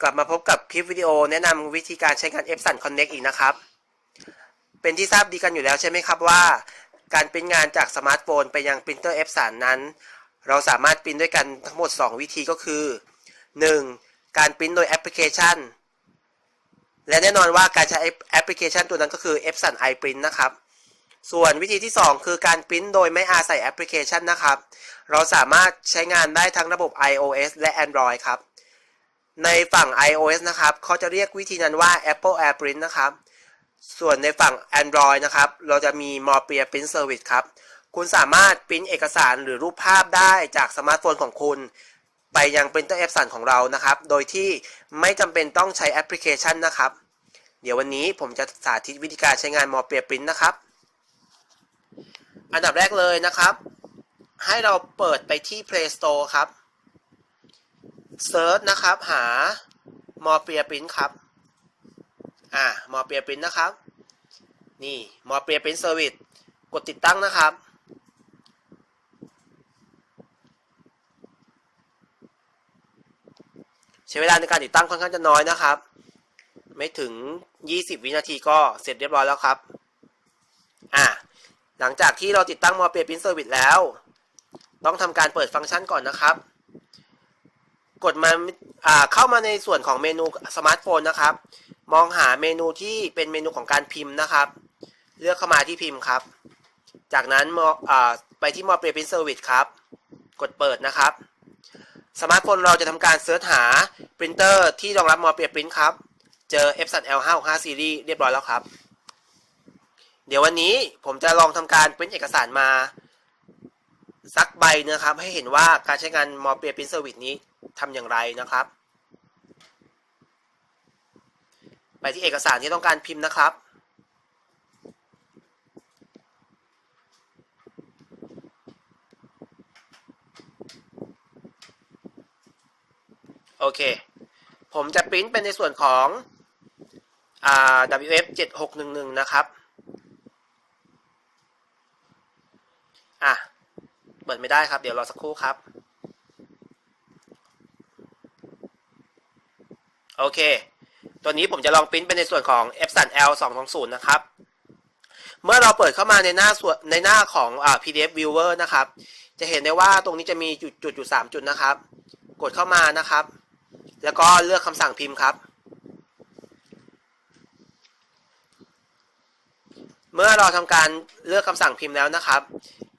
กลับมาพบกับคลิปวิดีโอแนะนำวิธีการใช้งาน Epson Connect อีกนะครับ เป็นที่ทราบดีกันอยู่แล้วใช่ไหมครับว่า การปริ้นงานจากสมาร์ทโฟนไปยังปรินเตอร์ Epson นั้น เราสามารถปริ้นด้วยกันทั้งหมด 2 วิธีก็คือ 1. การปริ้นโดยแอปพลิเคชัน และแน่นอนว่าการใช้แอปพลิเคชันตัวนั้นก็คือ Epson iPrint นะครับ ส่วนวิธีที่ 2 คือการปริ้นโดยไม่อาศัยแอปพลิเคชันนะครับ เราสามารถใช้งานได้ทั้งระบบ iOS และ Android ครับ ในฝั่ง iOS นะครับเขาจะเรียกวิธีนั้นว่า Apple AirPrint นะครับ ส่วนในฝั่ง Android นะครับ เราจะมี m o r p e a Print Service ครับ คุณสามารถปริ้นเอกสารหรือรูปภาพได้จากสมาร์ทโฟนของคุณ ไปยังปรินเตอร์ Epson ของเรานะครับ โดยที่ไม่จำเป็นต้องใช้แอปพลิเคชันนะครับ เดี๋ยววันนี้ผมจะสาธิตวิธีการใช้งาน m o r p e a Print นะครับ อันดับแรกเลยนะครับ ให้เราเปิดไปที่ Play Store ครับ เซิร์ชนะครับ หา m o r p e a Print ครับ อ่า m o r p e a Print นะครับ นี่ m o r p e a Print Service กดติดตั้งนะครับ ใช้เวลาในการติดตั้งค่อนข้างจะน้อยนะครับ ไม่ถึง 20 วินาทีก็เสร็จเรียบร้อยแล้วครับ อ่าหลังจากที่เราติดตั้ง m o r p e a Print Service แล้ว ต้องทำการเปิดฟังก์ชันก่อนนะครับ กดมาอ่าเข้ามาในส่วนของเมนูสมาร์ทโฟนนะครับ มองหาเมนูที่เป็นเมนูของการพิมพ์นะครับ เลือกเข้ามาที่พิมพ์ครับ จากนั้นมอ่าไปที่ m o r p e a Print Service ครับ กดเปิดนะครับ สมาร์ทโฟนเราจะทำการเสิร์ชหาปรินเตอร์ที่รองรับ m o r p e a Print ครับ เจอ Epson L565 Series เรียบร้อยแล้วครับ เดี๋ยววันนี้ผมจะลองทำการปริ้นเอกสารมาสักใบนะครับ ให้เห็นว่าการใช้งาน m o r p e a Print Service นี้ ทำอย่างไรนะครับ ไปที่เอกสารที่ต้องการพิมพ์นะครับ โอเค ผมจะปริ้นเป็นในส่วนของอ่า WF 7611 นะครับ อะ เปิดไม่ได้ครับ เดี๋ยวรอสักครู่ครับ โอเค ตัวนี้ผมจะลองปริ้นเป็นในส่วนของ Epson L 2 2 0นะครับ เมื่อเราเปิดเข้ามาในหน้าส่วนในหน้าของอ่า PDF Viewer นะครับ จะเห็นได้ว่าตรงนี้จะมีจุดจุดอยู่3จุดนะครับ กดเข้ามานะครับ แล้วก็เลือกคำสั่งพิมพ์ครับ เมื่อเราทำการเลือกคำสั่งพิมพ์แล้วนะครับ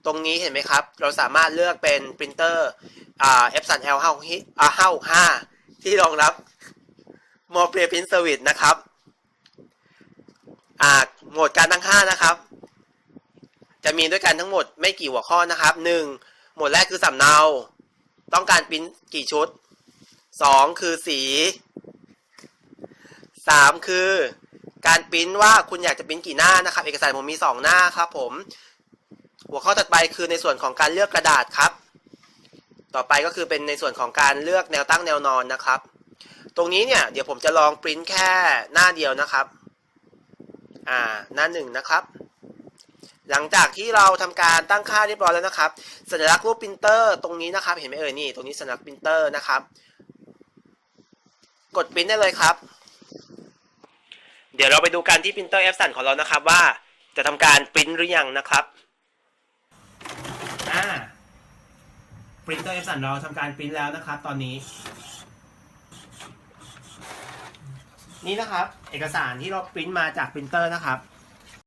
ตรงนี้เห็นไหมครับ เราสามารถเลือกเป็นปรินเตอร์อ่า Epson L 565ที่รองรับ m o r p e a Print Service นะครับอ่าโหมดการตั้งค่านะครับ จะมีด้วยกันทั้งหมดไม่กี่หัวข้อนะครับ 1. โหมดแรกคือสำเนา ต้องการปริ้นกี่ชุด 2. คือสี 3. คือการปริ้นว่าคุณอยากจะปริ้นกี่หน้านะครับ เอกสารผมมี 2 หน้าครับผม หัวข้อถัดไปคือในส่วนของการเลือกกระดาษครับ ต่อไปก็คือเป็นในส่วนของการเลือกแนวตั้งแนวนอนนะครับ ตรงนี้เนี่ยเดี๋ยวผมจะลองปริ้นแค่หน้าเดียวนะครับ อ่าหน้าหนึ่งนะครับ หลังจากที่เราทำการตั้งค่าเรียบร้อยแล้วนะครับ สัญลักษณ์รูปปรินเตอร์ตรงนี้นะครับ เห็นไหมเอ่ยนี่ตรงนี้สัญลักษณ์ปรินเตอร์นะครับ กดปริ้นได้เลยครับ เดี๋ยวเราไปดูกันที่ปรินเตอร์ Epson ของเรานะครับว่าจะทำการปริ้นหรือยังนะครับอ่าปรินเตอร์ Epson เราทำการปริ้นแล้วนะครับ ตอนนี้ นี่นะครับ เอกสารที่เราปริ้นมาจากปรินเตอร์นะครับ